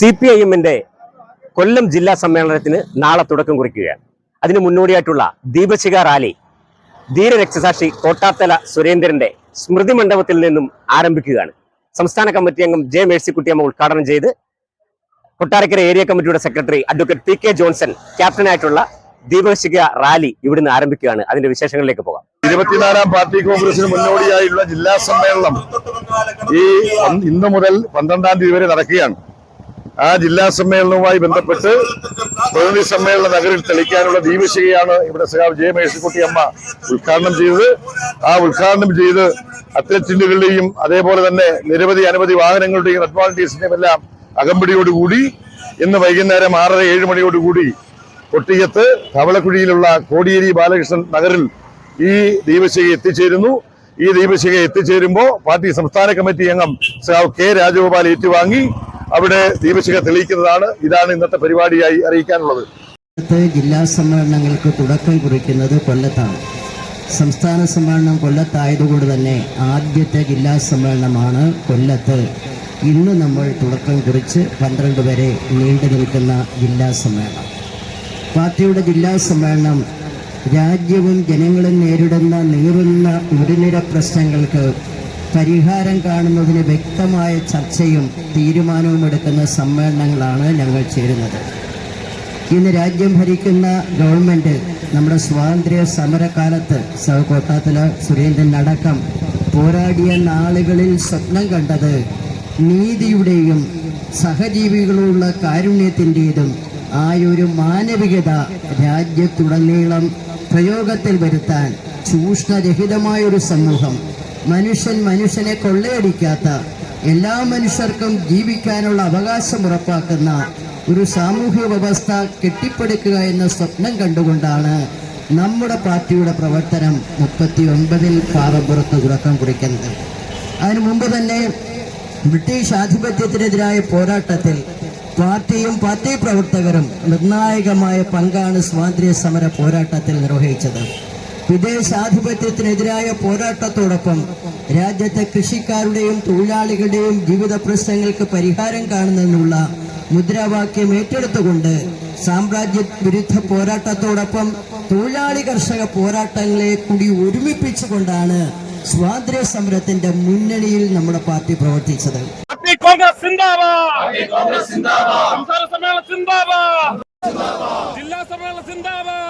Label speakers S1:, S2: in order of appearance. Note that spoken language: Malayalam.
S1: സി പി ഐ എമ്മിന്റെ കൊല്ലം ജില്ലാ സമ്മേളനത്തിന് നാളെ തുടക്കം കുറിക്കുകയാണ് അതിന് മുന്നോടിയായിട്ടുള്ള ദീപശിഖ റാലി ധീരരക്തസാക്ഷി കോട്ടാത്തല സുരേന്ദ്രന്റെ സ്മൃതി മണ്ഡപത്തിൽ നിന്നും ആരംഭിക്കുകയാണ് സംസ്ഥാന കമ്മിറ്റി അംഗം ജെ മേഴ്സിക്കുട്ടിയമ്മ ഉദ്ഘാടനം ചെയ്ത് കൊട്ടാരക്കര ഏരിയ കമ്മിറ്റിയുടെ secretary advocate P K Johnson ക്യാപ്റ്റനായിട്ടുള്ള ദീപശിഖ റാലി ഇവിടുന്ന് ആരംഭിക്കുകയാണ് അതിന്റെ വിശേഷങ്ങളിലേക്ക് പോകാം
S2: ഇരുപത്തിനാലാം പാർട്ടി കോൺഗ്രസിന് മുന്നോടിയായുള്ള ജില്ലാ സമ്മേളനം ഈ ഇന്നു മുതൽ പന്ത്രണ്ടാം തീയതി വരെ നടക്കുകയാണ് ആ ജില്ലാ സമ്മേളനവുമായി ബന്ധപ്പെട്ട് പ്രതിനിധി സമ്മേളന നഗരിൽ തെളിക്കാനുള്ള ദീപശികയാണ് ഇവിടെ സഖാവ് ജെ മേഴ്സിക്കുട്ടി അമ്മ ഉദ്ഘാടനം ചെയ്തത് ആ ഉദ്ഘാടനം ചെയ്ത് അത്ലറ്റിന്റുകളുടെയും അതേപോലെ തന്നെ നിരവധി അനവധി വാഹനങ്ങളുടെയും അഡ്വാൻറ്റീസിന്റെയും എല്ലാം അകമ്പടിയോടുകൂടി ഇന്ന് വൈകുന്നേരം ആറര ഏഴ് മണിയോടുകൂടി കൊട്ടിയത്ത് തവളക്കുഴിയിലുള്ള കോടിയേരി ബാലകൃഷ്ണൻ നഗറിൽ ഈ ദീപശിക എത്തിച്ചേരുന്നു ഈ ദീപശിക എത്തിച്ചേരുമ്പോൾ പാർട്ടി സംസ്ഥാന കമ്മിറ്റി അംഗം സഖാവ് കെ രാജഗോപാൽ ഏറ്റുവാങ്ങി അവിടെ ദീപശിഖ തെളിയിക്കുന്നതാണ് ഇതാണ് ഇന്നത്തെ പരിപാടിയായി അറിയിക്കാനുള്ളത്
S3: ജില്ലാ സമ്മേളനങ്ങൾക്ക് തുടക്കം കുറിക്കുന്നത് കൊല്ലത്താണ് സംസ്ഥാന സമ്മേളനം കൊല്ലത്തായതുകൊണ്ട് തന്നെ ആദ്യത്തെ ജില്ലാ സമ്മേളനമാണ് കൊല്ലത്ത് ഇന്ന് നമ്മൾ തുടക്കം കുറിച്ച് പന്ത്രണ്ട് വരെ നീണ്ടു നിൽക്കുന്ന ജില്ലാ സമ്മേളനം പാർട്ടിയുടെ ജില്ലാ സമ്മേളനം രാജ്യവും ജനങ്ങളും നേരിടുന്ന നീറുന്ന ഒരുനിര പ്രശ്നങ്ങൾക്ക് പരിഹാരം കാണുന്നതിന് വ്യക്തമായ ചർച്ചയും തീരുമാനവും എടുക്കുന്ന സമ്മേളനങ്ങളാണ് ഞങ്ങൾ ചേരുന്നത് ഇന്ന് രാജ്യം ഭരിക്കുന്ന ഗവൺമെൻറ് നമ്മുടെ സ്വാതന്ത്ര്യ സമരകാലത്ത് സഹകോട്ടാത്തല സുരേന്ദ്രൻ അടക്കം പോരാടിയ നാളുകളിൽ സ്വപ്നം കണ്ടത് നീതിയുടെയും സഹജീവികളുള്ള കാരുണ്യത്തിൻ്റെതും ആ ഒരു മാനവികത രാജ്യത്തുടനീളം പ്രയോഗത്തിൽ വരുത്താൻ ചൂഷണരഹിതമായൊരു സമൂഹം മനുഷ്യൻ മനുഷ്യനെ കൊള്ളയടിക്കാത്ത എല്ലാ മനുഷ്യർക്കും ജീവിക്കാനുള്ള അവകാശം ഉറപ്പാക്കുന്ന ഒരു സാമൂഹ്യ വ്യവസ്ഥ കെട്ടിപ്പടുക്കുക എന്ന സ്വപ്നം കണ്ടുകൊണ്ടാണ് നമ്മുടെ പാർട്ടിയുടെ പ്രവർത്തനം മുപ്പത്തി ഒൻപതിൽ പാറപ്പുറത്ത് തുടക്കം കുറിക്കുന്നത് അതിനു മുമ്പ് തന്നെ ബ്രിട്ടീഷ് ആധിപത്യത്തിനെതിരായ പോരാട്ടത്തിൽ പാർട്ടിയും പാർട്ടി പ്രവർത്തകരും നിർണായകമായ പങ്കാണ് സ്വാതന്ത്ര്യ സമര പോരാട്ടത്തിൽ നിർവഹിച്ചത് വിദേശാധിപത്യത്തിനെതിരായ പോരാട്ടത്തോടൊപ്പം രാജ്യത്തെ കൃഷിക്കാരുടെയും തൊഴിലാളികളുടെയും ജീവിത പ്രശ്നങ്ങൾക്ക് പരിഹാരം കാണുന്നതിനുള്ള മുദ്രാവാക്യം ഏറ്റെടുത്തുകൊണ്ട് സാമ്രാജ്യ വിരുദ്ധ പോരാട്ടത്തോടൊപ്പം തൊഴിലാളി കർഷക പോരാട്ടങ്ങളെ കൂടി ഒരുമിപ്പിച്ചുകൊണ്ടാണ് സ്വാതന്ത്ര്യ സമരത്തിന്റെ മുന്നണിയിൽ നമ്മുടെ പാർട്ടി പ്രവർത്തിച്ചത് കോൺഗ്രസ് സമ്മേളന സമ്മേളനം ജില്ലാ സമ്മേളനം